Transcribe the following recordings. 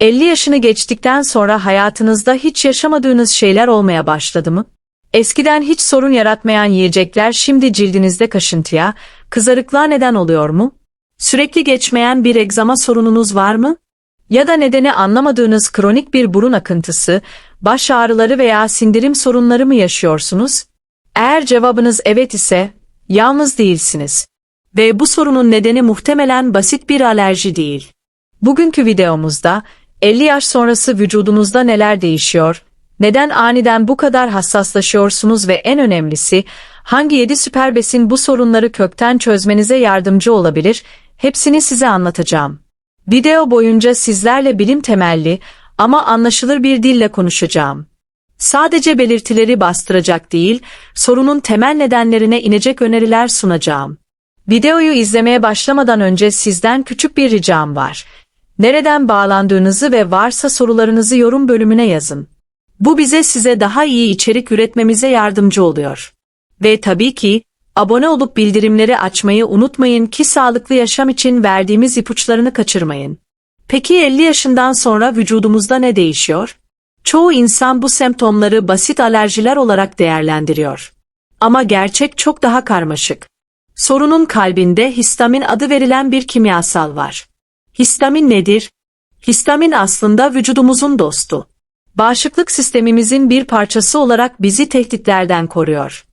50 yaşını geçtikten sonra hayatınızda hiç yaşamadığınız şeyler olmaya başladı mı? Eskiden hiç sorun yaratmayan yiyecekler şimdi cildinizde kaşıntıya, kızarıklığa neden oluyor mu? Sürekli geçmeyen bir egzama sorununuz var mı? Ya da nedeni anlamadığınız kronik bir burun akıntısı, baş ağrıları veya sindirim sorunları mı yaşıyorsunuz? Eğer cevabınız evet ise, yalnız değilsiniz. Ve bu sorunun nedeni muhtemelen basit bir alerji değil. Bugünkü videomuzda 50 yaş sonrası vücudunuzda neler değişiyor, neden aniden bu kadar hassaslaşıyorsunuz ve en önemlisi hangi 7 süper besin bu sorunları kökten çözmenize yardımcı olabilir, hepsini size anlatacağım. Video boyunca sizlerle bilim temelli ama anlaşılır bir dille konuşacağım. Sadece belirtileri bastıracak değil, sorunun temel nedenlerine inecek öneriler sunacağım. Videoyu izlemeye başlamadan önce sizden küçük bir ricam var. Nereden bağlandığınızı ve varsa sorularınızı yorum bölümüne yazın. Bu bize size daha iyi içerik üretmemize yardımcı oluyor. Ve tabii ki abone olup bildirimleri açmayı unutmayın ki sağlıklı yaşam için verdiğimiz ipuçlarını kaçırmayın. Peki 50 yaşından sonra vücudumuzda ne değişiyor? Çoğu insan bu semptomları basit alerjiler olarak değerlendiriyor. Ama gerçek çok daha karmaşık. Sorunun kalbinde histamin adı verilen bir kimyasal var. Histamin nedir? Histamin aslında vücudumuzun dostu. Bağışıklık sistemimizin bir parçası olarak bizi tehditlerden koruyor.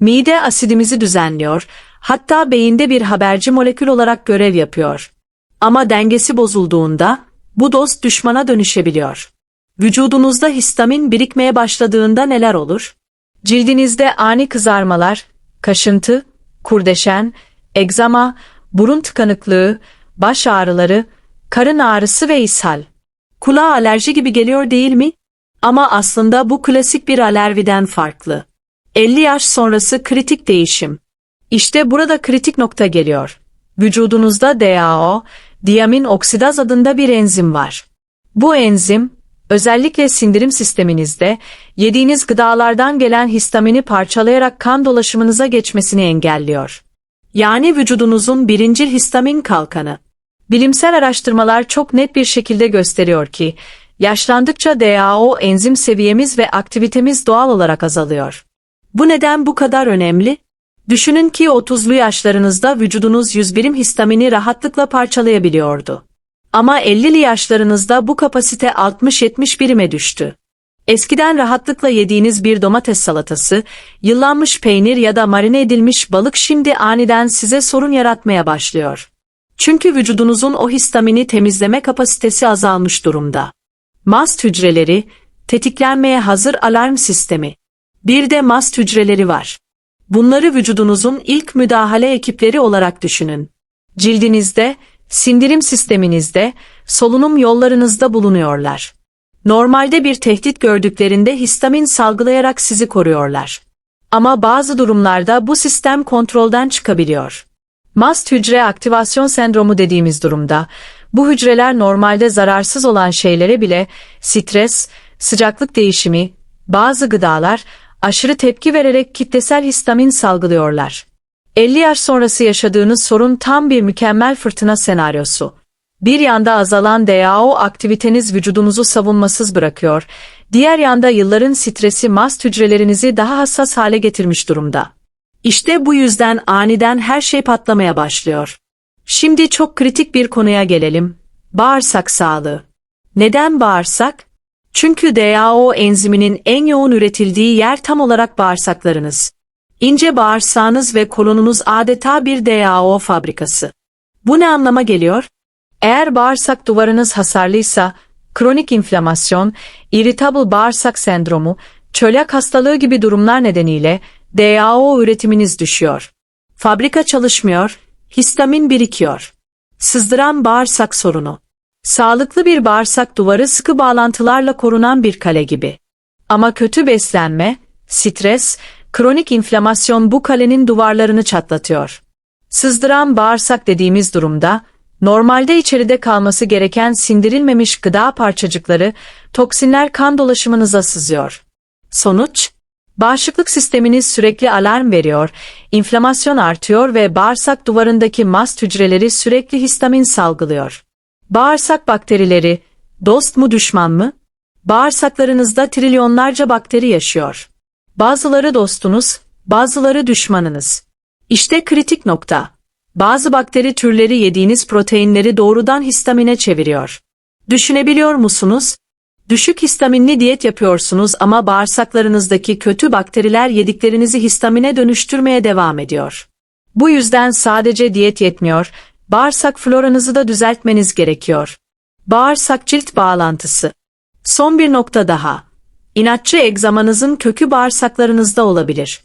Mide asidimizi düzenliyor, hatta beyinde bir haberci molekül olarak görev yapıyor. Ama dengesi bozulduğunda bu dost düşmana dönüşebiliyor. Vücudunuzda histamin birikmeye başladığında neler olur? Cildinizde ani kızarmalar, kaşıntı, kurdeşen, egzama, burun tıkanıklığı, baş ağrıları, karın ağrısı ve ishal. Kulağa alerji gibi geliyor değil mi? Ama aslında bu klasik bir alerjiden farklı. 50 yaş sonrası kritik değişim. İşte burada kritik nokta geliyor. Vücudunuzda DAO, diamin oksidaz adında bir enzim var. Bu enzim, özellikle sindirim sisteminizde, yediğiniz gıdalardan gelen histamini parçalayarak kan dolaşımınıza geçmesini engelliyor. Yani vücudunuzun birincil histamin kalkanı. Bilimsel araştırmalar çok net bir şekilde gösteriyor ki, yaşlandıkça DAO enzim seviyemiz ve aktivitemiz doğal olarak azalıyor. Bu neden bu kadar önemli? Düşünün ki 30'lu yaşlarınızda vücudunuz 100 birim histamini rahatlıkla parçalayabiliyordu. Ama 50'li yaşlarınızda bu kapasite 60-70 birime düştü. Eskiden rahatlıkla yediğiniz bir domates salatası, yıllanmış peynir ya da marine edilmiş balık şimdi aniden size sorun yaratmaya başlıyor. Çünkü vücudunuzun o histamini temizleme kapasitesi azalmış durumda. Mast hücreleri, tetiklenmeye hazır alarm sistemi. Bir de mast hücreleri var. Bunları vücudunuzun ilk müdahale ekipleri olarak düşünün. Cildinizde, sindirim sisteminizde, solunum yollarınızda bulunuyorlar. Normalde bir tehdit gördüklerinde histamin salgılayarak sizi koruyorlar. Ama bazı durumlarda bu sistem kontrolden çıkabiliyor. Mast hücre aktivasyon sendromu dediğimiz durumda, bu hücreler normalde zararsız olan şeylere bile stres, sıcaklık değişimi, bazı gıdalar aşırı tepki vererek kitlesel histamin salgılıyorlar. 50 yaş sonrası yaşadığınız sorun tam bir mükemmel fırtına senaryosu. Bir yanda azalan DAO aktiviteniz vücudunuzu savunmasız bırakıyor, diğer yanda yılların stresi mast hücrelerinizi daha hassas hale getirmiş durumda. İşte bu yüzden aniden her şey patlamaya başlıyor. Şimdi çok kritik bir konuya gelelim. Bağırsak sağlığı. Neden bağırsak? Çünkü DAO enziminin en yoğun üretildiği yer tam olarak bağırsaklarınız. İnce bağırsağınız ve kolonunuz adeta bir DAO fabrikası. Bu ne anlama geliyor? Eğer bağırsak duvarınız hasarlıysa, kronik inflamasyon, irritable bağırsak sendromu, çölyak hastalığı gibi durumlar nedeniyle DAO üretiminiz düşüyor. Fabrika çalışmıyor, histamin birikiyor. Sızdıran bağırsak sorunu. Sağlıklı bir bağırsak duvarı sıkı bağlantılarla korunan bir kale gibi. Ama kötü beslenme, stres, kronik inflamasyon bu kalenin duvarlarını çatlatıyor. Sızdıran bağırsak dediğimiz durumda, normalde içeride kalması gereken sindirilmemiş gıda parçacıkları, toksinler kan dolaşımınıza sızıyor. Sonuç, Bağışıklık sisteminiz sürekli alarm veriyor, inflamasyon artıyor ve bağırsak duvarındaki mast hücreleri sürekli histamin salgılıyor. Bağırsak bakterileri, Dost mu düşman mı? Bağırsaklarınızda trilyonlarca bakteri yaşıyor. Bazıları dostunuz, bazıları düşmanınız. İşte kritik nokta. Bazı bakteri türleri yediğiniz proteinleri doğrudan histamine çeviriyor. Düşünebiliyor musunuz? Düşük histaminli diyet yapıyorsunuz ama bağırsaklarınızdaki kötü bakteriler yediklerinizi histamine dönüştürmeye devam ediyor. Bu yüzden sadece diyet yetmiyor, bağırsak floranızı da düzeltmeniz gerekiyor. Bağırsak cilt bağlantısı. Son bir nokta daha. İnatçı egzamanızın kökü bağırsaklarınızda olabilir.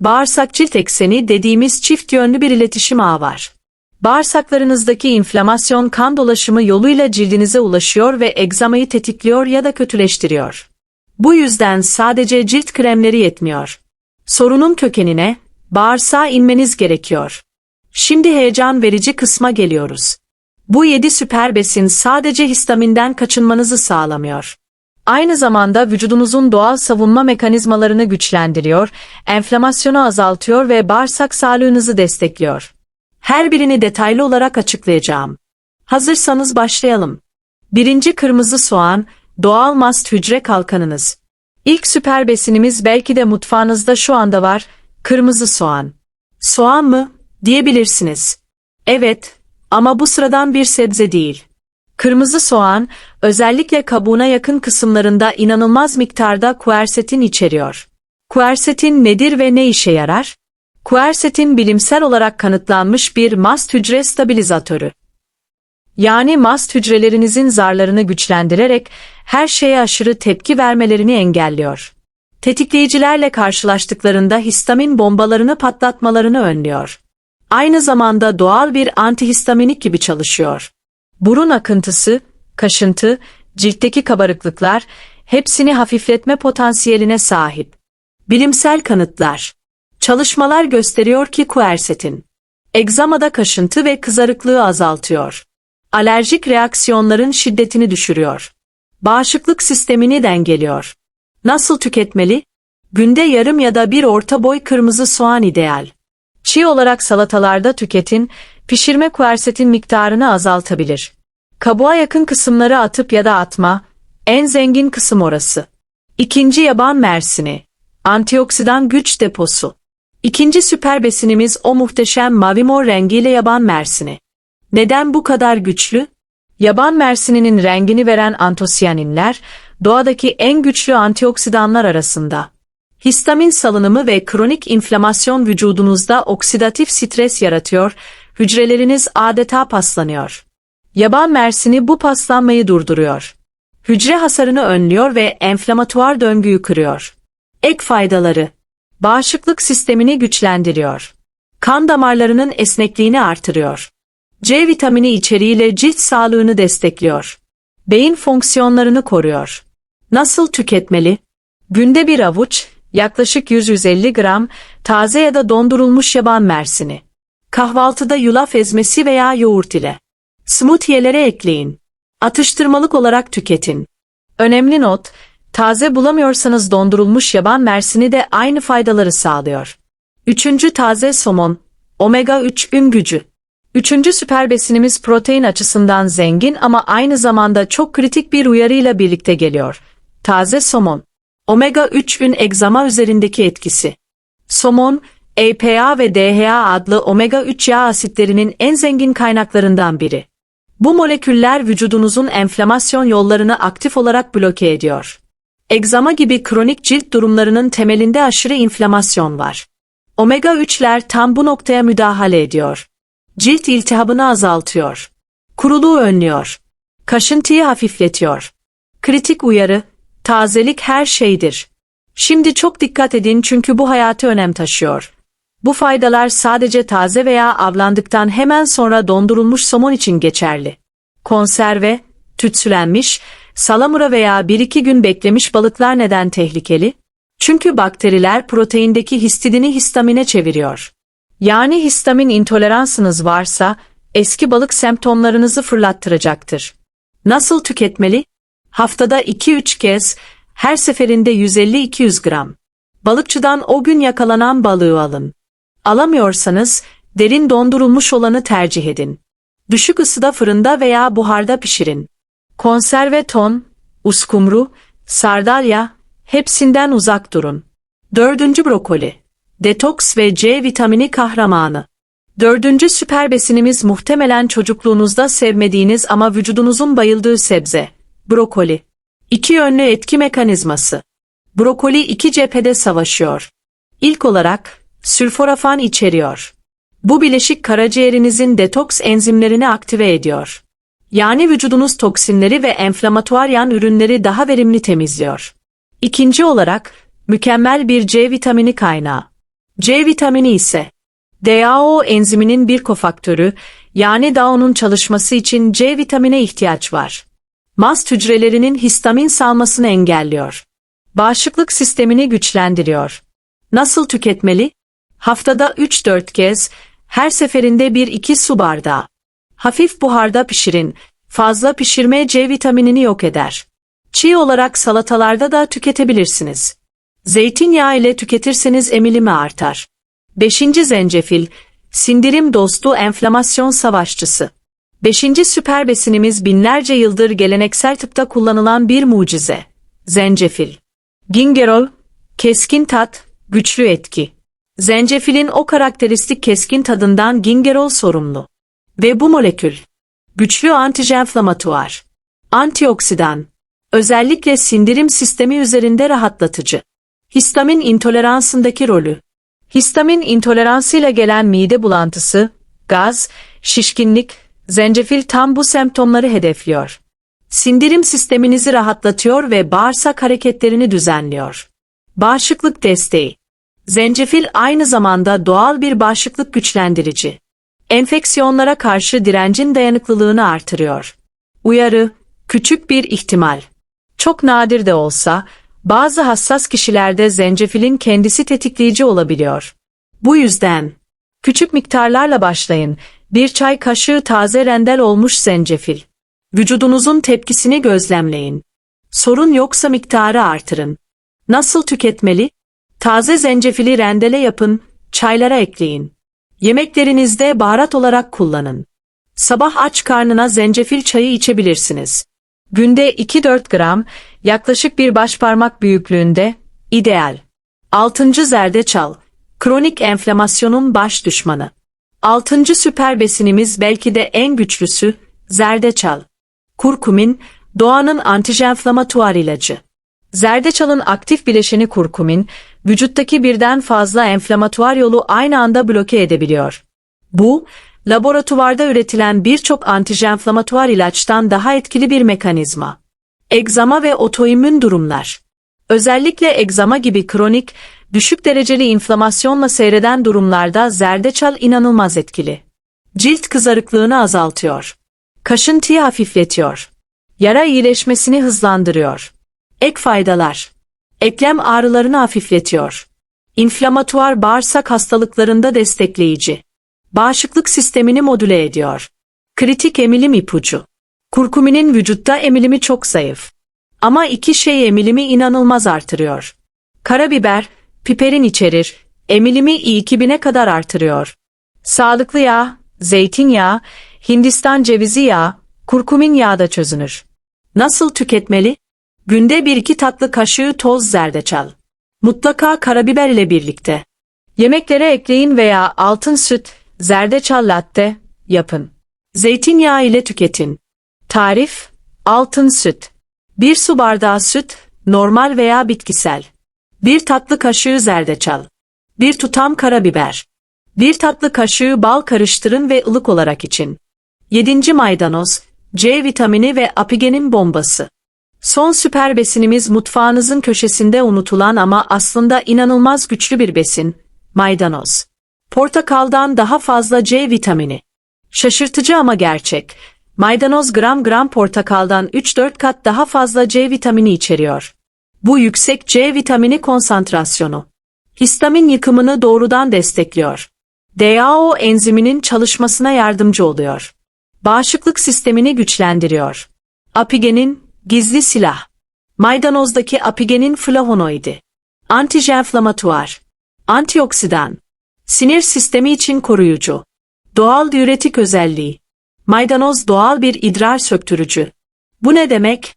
Bağırsak cilt ekseni dediğimiz çift yönlü bir iletişim ağı var. Bağırsaklarınızdaki inflamasyon kan dolaşımı yoluyla cildinize ulaşıyor ve egzamayı tetikliyor ya da kötüleştiriyor. Bu yüzden sadece cilt kremleri yetmiyor. Sorunun kökenine, bağırsağa inmeniz gerekiyor. Şimdi heyecan verici kısma geliyoruz. Bu 7 süper besin sadece histaminden kaçınmanızı sağlamıyor. Aynı zamanda vücudunuzun doğal savunma mekanizmalarını güçlendiriyor, enflamasyonu azaltıyor ve bağırsak sağlığınızı destekliyor. Her birini detaylı olarak açıklayacağım. Hazırsanız başlayalım. Birinci kırmızı soğan, doğal mast hücre kalkanınız. İlk süper besinimiz belki de mutfağınızda şu anda var, kırmızı soğan. Soğan mı? Diyebilirsiniz. Evet, ama bu sıradan bir sebze değil. Kırmızı soğan, özellikle kabuğuna yakın kısımlarında inanılmaz miktarda kuersetin içeriyor. Kuersetin nedir ve ne işe yarar? Kuersetin bilimsel olarak kanıtlanmış bir mast hücre stabilizatörü. Yani mast hücrelerinizin zarlarını güçlendirerek her şeye aşırı tepki vermelerini engelliyor. Tetikleyicilerle karşılaştıklarında histamin bombalarını patlatmalarını önlüyor. Aynı zamanda doğal bir antihistaminik gibi çalışıyor. Burun akıntısı, kaşıntı, ciltteki kabarıklıklar hepsini hafifletme potansiyeline sahip. Bilimsel kanıtlar. Çalışmalar gösteriyor ki kuersetin egzamada kaşıntı ve kızarıklığı azaltıyor. Alerjik reaksiyonların şiddetini düşürüyor. Bağışıklık sistemini dengeliyor. Nasıl tüketmeli? Günde yarım ya da bir orta boy kırmızı soğan ideal. Çiğ olarak salatalarda tüketin, pişirme kuersetin miktarını azaltabilir. Kabuğa yakın kısımları atıp ya da atma, en zengin kısım orası. İkinci yaban mersini, antioksidan güç deposu. İkinci süper besinimiz o muhteşem mavi mor rengiyle yaban mersini. Neden bu kadar güçlü? Yaban mersininin rengini veren antosiyaninler, doğadaki en güçlü antioksidanlar arasında. Histamin salınımı ve kronik inflamasyon vücudunuzda oksidatif stres yaratıyor, hücreleriniz adeta paslanıyor. Yaban mersini bu paslanmayı durduruyor. Hücre hasarını önlüyor ve enflamatuar döngüyü kırıyor. Ek faydaları Bağışıklık sistemini güçlendiriyor. Kan damarlarının esnekliğini artırıyor. C vitamini içeriğiyle cilt sağlığını destekliyor. Beyin fonksiyonlarını koruyor. Nasıl tüketmeli? Günde bir avuç, yaklaşık 100-150 gram, taze ya da dondurulmuş yaban mersini. Kahvaltıda yulaf ezmesi veya yoğurt ile. Smoothie'lere ekleyin. Atıştırmalık olarak tüketin. Önemli not, taze bulamıyorsanız dondurulmuş yaban mersini de aynı faydaları sağlıyor. Üçüncü taze somon, omega 3 ün gücü. Üçüncü süper besinimiz protein açısından zengin ama aynı zamanda çok kritik bir uyarıyla birlikte geliyor. Taze somon. Omega 3 ün egzama üzerindeki etkisi. Somon, EPA ve DHA adlı omega 3 yağ asitlerinin en zengin kaynaklarından biri. Bu moleküller vücudunuzun enflamasyon yollarını aktif olarak bloke ediyor. Egzama gibi kronik cilt durumlarının temelinde aşırı inflamasyon var. Omega 3'ler tam bu noktaya müdahale ediyor. Cilt iltihabını azaltıyor. Kuruluğu önlüyor. Kaşıntıyı hafifletiyor. Kritik uyarı, tazelik her şeydir. Şimdi çok dikkat edin çünkü bu hayatı önem taşıyor. Bu faydalar sadece taze veya avlandıktan hemen sonra dondurulmuş somon için geçerli. Konserve, tütsülenmiş, salamura veya 1-2 gün beklemiş balıklar neden tehlikeli? Çünkü bakteriler proteindeki histidini histamine çeviriyor. Yani histamin intoleransınız varsa eski balık semptomlarınızı fırlattıracaktır. Nasıl tüketmeli? Haftada 2-3 kez, her seferinde 150-200 gram. Balıkçıdan o gün yakalanan balığı alın. Alamıyorsanız derin dondurulmuş olanı tercih edin. Düşük ısıda fırında veya buharda pişirin. Konserve ton, uskumru, sardalya, hepsinden uzak durun. Dördüncü brokoli. Detoks ve C vitamini kahramanı. Dördüncü süper besinimiz muhtemelen çocukluğunuzda sevmediğiniz ama vücudunuzun bayıldığı sebze. Brokoli. İki yönlü etki mekanizması. Brokoli iki cephede savaşıyor. İlk olarak, sülforafan içeriyor. Bu bileşik karaciğerinizin detoks enzimlerini aktive ediyor. Yani vücudunuz toksinleri ve enflamatuar yan ürünleri daha verimli temizliyor. İkinci olarak, mükemmel bir C vitamini kaynağı. C vitamini ise, DAO enziminin bir kofaktörü, yani DAO'nun çalışması için C vitamine ihtiyaç var. Mast hücrelerinin histamin salmasını engelliyor. Bağışıklık sistemini güçlendiriyor. Nasıl tüketmeli? Haftada 3-4 kez, her seferinde 1-2 su bardağı. Hafif buharda pişirin, fazla pişirme C vitaminini yok eder. Çiğ olarak salatalarda da tüketebilirsiniz. Zeytinyağı ile tüketirseniz emilimi artar. 5. Zencefil, sindirim dostu enflamasyon savaşçısı. 5. süper besinimiz binlerce yıldır geleneksel tıpta kullanılan bir mucize. Zencefil. Gingerol, keskin tat, güçlü etki. Zencefilin o karakteristik keskin tadından gingerol sorumlu. Ve bu molekül, güçlü antijenflamatuar, antioksidan, özellikle sindirim sistemi üzerinde rahatlatıcı. Histamin intoleransındaki rolü. Histamin intoleransıyla gelen mide bulantısı, gaz, şişkinlik, zencefil tam bu semptomları hedefliyor. Sindirim sisteminizi rahatlatıyor ve bağırsak hareketlerini düzenliyor. Bağışıklık desteği. Zencefil aynı zamanda doğal bir bağışıklık güçlendirici. Enfeksiyonlara karşı direncin dayanıklılığını artırıyor. Uyarı, küçük bir ihtimal. Çok nadir de olsa, bazı hassas kişilerde zencefilin kendisi tetikleyici olabiliyor. Bu yüzden, küçük miktarlarla başlayın. Bir çay kaşığı taze rendel olmuş zencefil. Vücudunuzun tepkisini gözlemleyin. Sorun yoksa miktarı artırın. Nasıl tüketmeli? Taze zencefili rendele yapın, çaylara ekleyin. Yemeklerinizde baharat olarak kullanın. Sabah aç karnına zencefil çayı içebilirsiniz. Günde 2-4 gram, yaklaşık bir başparmak büyüklüğünde, ideal. 6. Zerdeçal, kronik enflamasyonun baş düşmanı. 6. süper besinimiz belki de en güçlüsü, zerdeçal. Kurkumin, doğanın antijenflamatuar ilacı. Zerdeçalın aktif bileşeni kurkumin, vücuttaki birden fazla enflamatuar yolu aynı anda bloke edebiliyor. Bu, laboratuvarda üretilen birçok antijenflamatuar ilaçtan daha etkili bir mekanizma. Egzama ve otoimmün durumlar. Özellikle egzama gibi kronik, düşük dereceli inflamasyonla seyreden durumlarda zerdeçal inanılmaz etkili. Cilt kızarıklığını azaltıyor. Kaşıntıyı hafifletiyor. Yara iyileşmesini hızlandırıyor. Ek faydalar. Eklem ağrılarını hafifletiyor. İnflamatuar bağırsak hastalıklarında destekleyici. Bağışıklık sistemini modüle ediyor. Kritik emilim ipucu. Kurkuminin vücutta emilimi çok zayıf. Ama iki şey emilimi inanılmaz artırıyor. Karabiber, piperin içerir, emilimi i2000'e kadar artırıyor. Sağlıklı yağ, zeytinyağı, Hindistan cevizi yağı, kurkumin yağı da çözünür. Nasıl tüketmeli? Günde bir iki tatlı kaşığı toz zerdeçal. Mutlaka karabiber ile birlikte. Yemeklere ekleyin veya altın süt, zerdeçal latte yapın. Zeytinyağı ile tüketin. Tarif, altın süt. Bir su bardağı süt, normal veya bitkisel. Bir tatlı kaşığı zerdeçal. Bir tutam karabiber. Bir tatlı kaşığı bal karıştırın ve ılık olarak için. 7. maydanoz, C vitamini ve apigenin bombası. Son süper besinimiz mutfağınızın köşesinde unutulan ama aslında inanılmaz güçlü bir besin, maydanoz. Portakaldan daha fazla C vitamini. Şaşırtıcı ama gerçek. Maydanoz gram gram portakaldan 3-4 kat daha fazla C vitamini içeriyor. Bu yüksek C vitamini konsantrasyonu. Histamin yıkımını doğrudan destekliyor. DAO enziminin çalışmasına yardımcı oluyor. Bağışıklık sistemini güçlendiriyor. Apigenin gizli silah. Maydanozdaki apigenin flavonoidi. Antijenflamatuar. Antioksidan. Sinir sistemi için koruyucu. Doğal diüretik özelliği. Maydanoz doğal bir idrar söktürücü. Bu ne demek?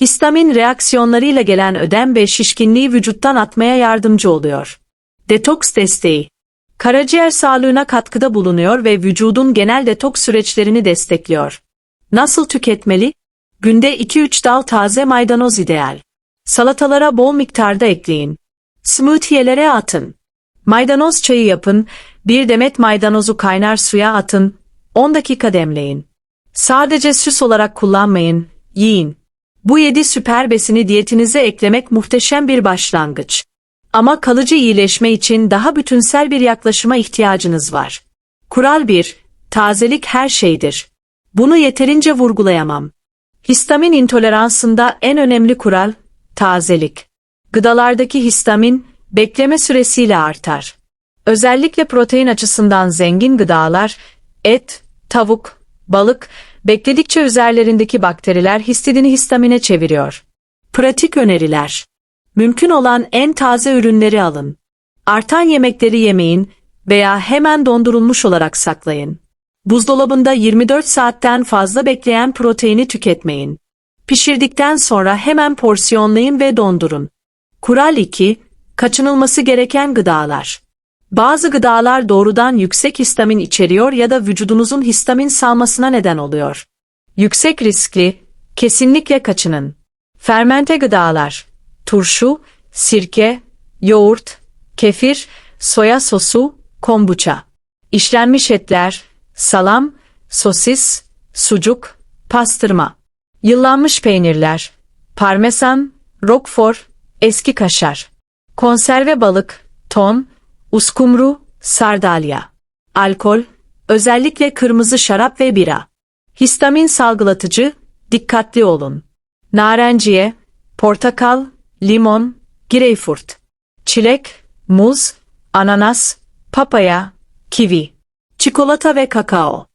Histamin reaksiyonlarıyla gelen ödem ve şişkinliği vücuttan atmaya yardımcı oluyor. Detoks desteği. Karaciğer sağlığına katkıda bulunuyor ve vücudun genel detoks süreçlerini destekliyor. Nasıl tüketmeli? Günde 2-3 dal taze maydanoz ideal. Salatalara bol miktarda ekleyin. Smoothie'lere atın. Maydanoz çayı yapın, bir demet maydanozu kaynar suya atın, 10 dakika demleyin. Sadece süs olarak kullanmayın, yiyin. Bu 7 süper besini diyetinize eklemek muhteşem bir başlangıç. Ama kalıcı iyileşme için daha bütünsel bir yaklaşıma ihtiyacınız var. Kural 1. Tazelik her şeydir. Bunu yeterince vurgulayamam. Histamin intoleransında en önemli kural, tazelik. Gıdalardaki histamin, bekleme süresiyle artar. Özellikle protein açısından zengin gıdalar, et, tavuk, balık, bekledikçe üzerlerindeki bakteriler histidini histamine çeviriyor. Pratik öneriler. Mümkün olan en taze ürünleri alın. Artan yemekleri yemeyin veya hemen dondurulmuş olarak saklayın. Buzdolabında 24 saatten fazla bekleyen proteini tüketmeyin. Pişirdikten sonra hemen porsiyonlayın ve dondurun. Kural 2. Kaçınılması gereken gıdalar. Bazı gıdalar doğrudan yüksek histamin içeriyor ya da vücudunuzun histamin salmasına neden oluyor. Yüksek riskli, kesinlikle kaçının. Fermente gıdalar, turşu, sirke, yoğurt, kefir, soya sosu, kombuça. İşlenmiş etler, salam, sosis, sucuk, pastırma. Yıllanmış peynirler, parmesan, roquefort, eski kaşar. Konserve balık, ton, uskumru, sardalya. Alkol, özellikle kırmızı şarap ve bira. Histamin salgılatıcı, dikkatli olun. Narenciye, portakal, limon, greyfurt. Çilek, muz, ananas, papaya, kivi. Çikolata ve kakao.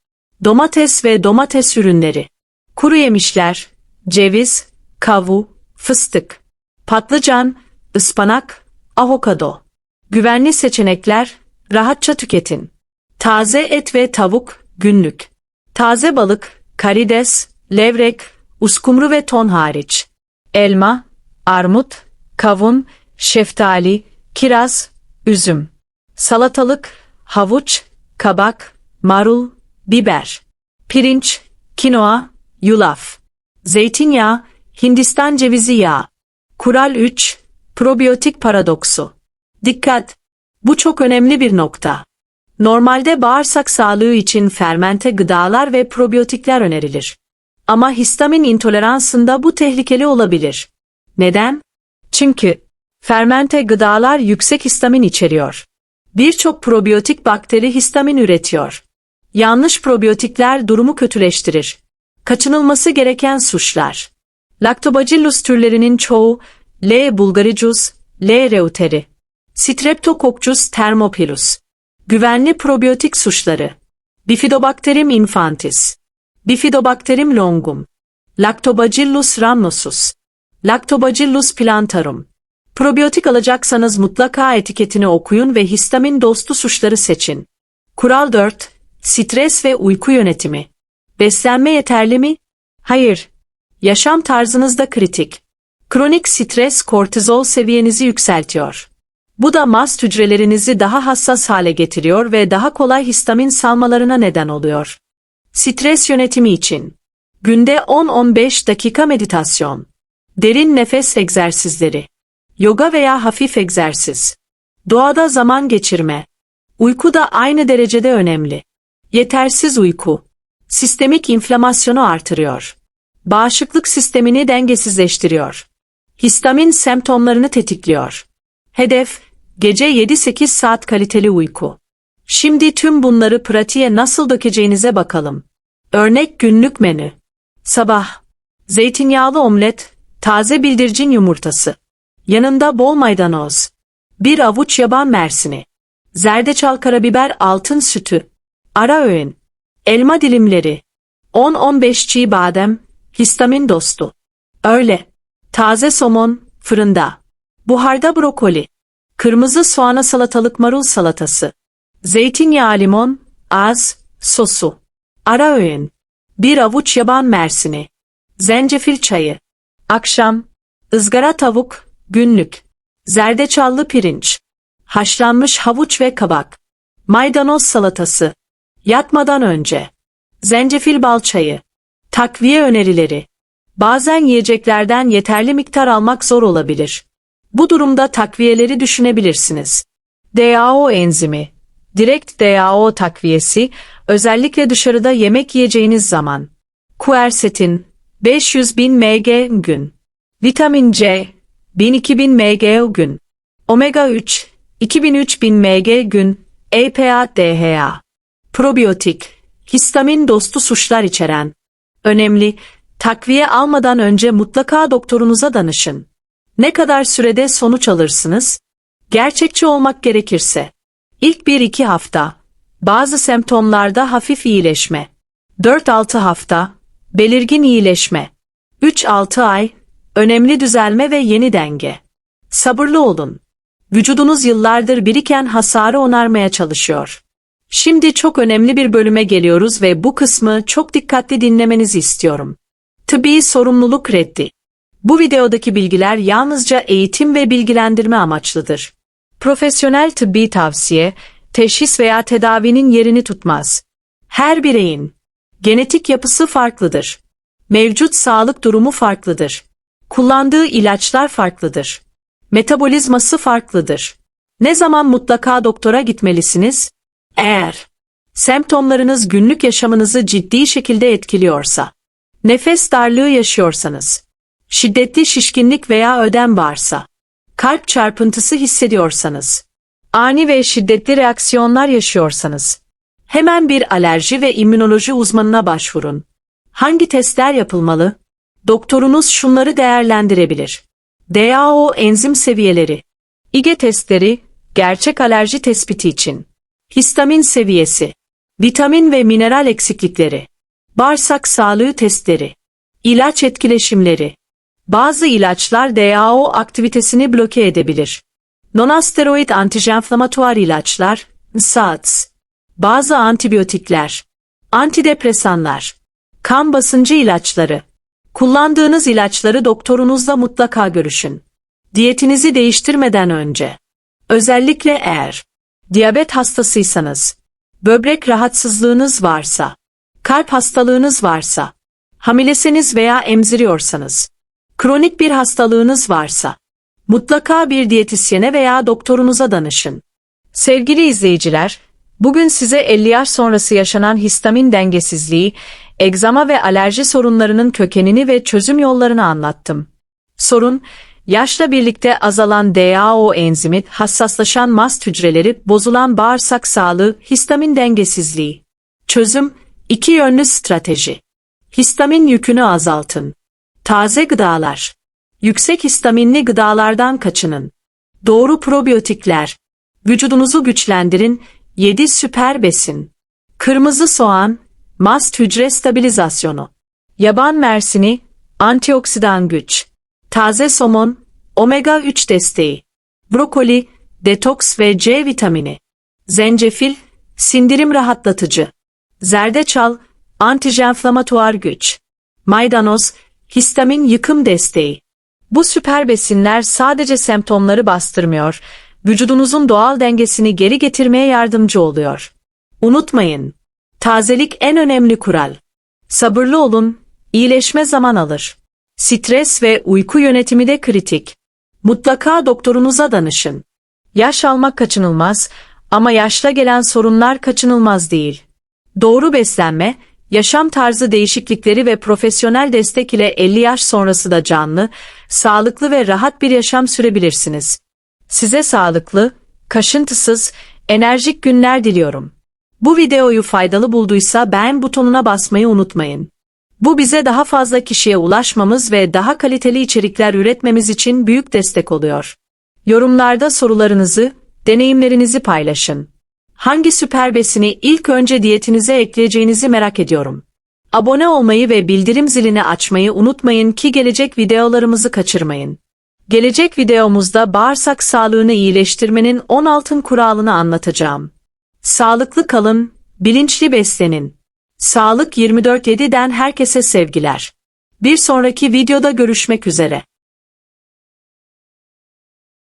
Domates ve domates ürünleri. Kuru yemişler, ceviz, kavu, fıstık. Patlıcan, ıspanak, avokado. Güvenli seçenekler, rahatça tüketin. Taze et ve tavuk, günlük. Taze balık, karides, levrek, uskumru ve ton hariç. Elma, armut, kavun, şeftali, kiraz, üzüm. Salatalık, havuç, kabak, marul, biber. Pirinç, kinoa, yulaf. Zeytinyağı, Hindistan cevizi yağı. Kural 3, probiyotik paradoksu. Dikkat! Bu çok önemli bir nokta. Normalde bağırsak sağlığı için fermente gıdalar ve probiyotikler önerilir. Ama histamin intoleransında bu tehlikeli olabilir. Neden? Çünkü fermente gıdalar yüksek histamin içeriyor. Birçok probiyotik bakteri histamin üretiyor. Yanlış probiyotikler durumu kötüleştirir. Kaçınılması gereken suçlar. Lactobacillus türlerinin çoğu L. bulgaricus, L. reuteri, Streptococcus thermophilus. Güvenli probiyotik suçları. Bifidobacterium infantis. Bifidobacterium longum. Lactobacillus rhamnosus. Lactobacillus plantarum. Probiyotik alacaksanız mutlaka etiketini okuyun ve histamin dostu suçları seçin. Kural 4. Stres ve uyku yönetimi. Beslenme yeterli mi? Hayır. Yaşam tarzınız da kritik. Kronik stres kortizol seviyenizi yükseltiyor. Bu da mast hücrelerinizi daha hassas hale getiriyor ve daha kolay histamin salmalarına neden oluyor. Stres yönetimi için günde 10-15 dakika meditasyon, derin nefes egzersizleri, yoga veya hafif egzersiz, doğada zaman geçirme, uyku da aynı derecede önemli. Yetersiz uyku, sistemik inflamasyonu artırıyor. Bağışıklık sistemini dengesizleştiriyor. Histamin semptomlarını tetikliyor. Hedef, gece 7-8 saat kaliteli uyku. Şimdi tüm bunları pratiğe nasıl dökeceğinize bakalım. Örnek günlük menü. Sabah. Zeytinyağlı omlet, taze bildircin yumurtası. Yanında bol maydanoz. Bir avuç yaban mersini. Zerdeçal karabiber altın sütü. Ara öğün. Elma dilimleri. 10-15 çiğ badem, histamin dostu. Öyle. Taze somon, fırında. Buharda brokoli. Kırmızı soğana salatalık marul salatası. Zeytinyağı limon, az, sosu. Ara öğün. Bir avuç yaban mersini. Zencefil çayı. Akşam. ızgara tavuk, günlük. Zerdeçallı pirinç. Haşlanmış havuç ve kabak. Maydanoz salatası. Yatmadan önce. Zencefil bal çayı. Takviye önerileri. Bazen yiyeceklerden yeterli miktar almak zor olabilir. Bu durumda takviyeleri düşünebilirsiniz. DAO enzimi. Direkt DAO takviyesi, özellikle dışarıda yemek yiyeceğiniz zaman. Quercetin, 500 bin mg gün. Vitamin C, 1000-2000 mg gün. Omega 3, 2000-3000 mg gün. EPA DHA. Probiyotik, histamin dostu suçlar içeren. Önemli, takviye almadan önce mutlaka doktorunuza danışın. Ne kadar sürede sonuç alırsınız? Gerçekçi olmak gerekirse. İlk 1-2 hafta. Bazı semptomlarda hafif iyileşme. 4-6 hafta. Belirgin iyileşme. 3-6 ay. Önemli düzelme ve yeni denge. Sabırlı olun. Vücudunuz yıllardır biriken hasarı onarmaya çalışıyor. Şimdi çok önemli bir bölüme geliyoruz ve bu kısmı çok dikkatli dinlemenizi istiyorum. Tıbbi sorumluluk reddi. Bu videodaki bilgiler yalnızca eğitim ve bilgilendirme amaçlıdır. Profesyonel tıbbi tavsiye, teşhis veya tedavinin yerini tutmaz. Her bireyin genetik yapısı farklıdır. Mevcut sağlık durumu farklıdır. Kullandığı ilaçlar farklıdır. Metabolizması farklıdır. Ne zaman mutlaka doktora gitmelisiniz? Eğer semptomlarınız günlük yaşamınızı ciddi şekilde etkiliyorsa, nefes darlığı yaşıyorsanız, şiddetli şişkinlik veya ödem varsa, kalp çarpıntısı hissediyorsanız, ani ve şiddetli reaksiyonlar yaşıyorsanız, hemen bir alerji ve immünoloji uzmanına başvurun. Hangi testler yapılmalı? Doktorunuz şunları değerlendirebilir. DAO enzim seviyeleri, İGE testleri, gerçek alerji tespiti için, histamin seviyesi, vitamin ve mineral eksiklikleri, bağırsak sağlığı testleri, ilaç etkileşimleri, bazı ilaçlar DAO aktivitesini bloke edebilir. Nonasteroid antijenflamatuar ilaçlar, NSAIDs, bazı antibiyotikler, antidepresanlar, kan basıncı ilaçları. Kullandığınız ilaçları doktorunuzla mutlaka görüşün. Diyetinizi değiştirmeden önce. Özellikle eğer diyabet hastasıysanız, böbrek rahatsızlığınız varsa, kalp hastalığınız varsa, hamileseniz veya emziriyorsanız, kronik bir hastalığınız varsa, mutlaka bir diyetisyene veya doktorunuza danışın. Sevgili izleyiciler, bugün size 50 yaş sonrası yaşanan histamin dengesizliği, egzama ve alerji sorunlarının kökenini ve çözüm yollarını anlattım. Sorun, yaşla birlikte azalan DAO enzimi, hassaslaşan mast hücreleri, bozulan bağırsak sağlığı, histamin dengesizliği. Çözüm, iki yönlü strateji. Histamin yükünü azaltın. Taze gıdalar. Yüksek histaminli gıdalardan kaçının. Doğru probiyotikler. Vücudunuzu güçlendirin. 7 süper besin. Kırmızı soğan, mast hücre stabilizasyonu. Yaban mersini, antioksidan güç. Taze somon, omega 3 desteği. Brokoli, detoks ve C vitamini. Zencefil, sindirim rahatlatıcı. Zerdeçal, antijenflamatuar güç. Maydanoz, histamin yıkım desteği. Bu süper besinler sadece semptomları bastırmıyor, vücudunuzun doğal dengesini geri getirmeye yardımcı oluyor. Unutmayın, tazelik en önemli kural. Sabırlı olun, iyileşme zaman alır. Stres ve uyku yönetimi de kritik. Mutlaka doktorunuza danışın. Yaş almak kaçınılmaz ama yaşla gelen sorunlar kaçınılmaz değil. Doğru beslenme, yaşam tarzı değişiklikleri ve profesyonel destek ile 50 yaş sonrası da canlı, sağlıklı ve rahat bir yaşam sürebilirsiniz. Size sağlıklı, kaşıntısız, enerjik günler diliyorum. Bu videoyu faydalı bulduysa beğen butonuna basmayı unutmayın. Bu bize daha fazla kişiye ulaşmamız ve daha kaliteli içerikler üretmemiz için büyük destek oluyor. Yorumlarda sorularınızı, deneyimlerinizi paylaşın. Hangi süper besini ilk önce diyetinize ekleyeceğinizi merak ediyorum. Abone olmayı ve bildirim zilini açmayı unutmayın ki gelecek videolarımızı kaçırmayın. Gelecek videomuzda bağırsak sağlığını iyileştirmenin 10 altın kuralını anlatacağım. Sağlıklı kalın, bilinçli beslenin. Sağlık 24-7'den herkese sevgiler. Bir sonraki videoda görüşmek üzere.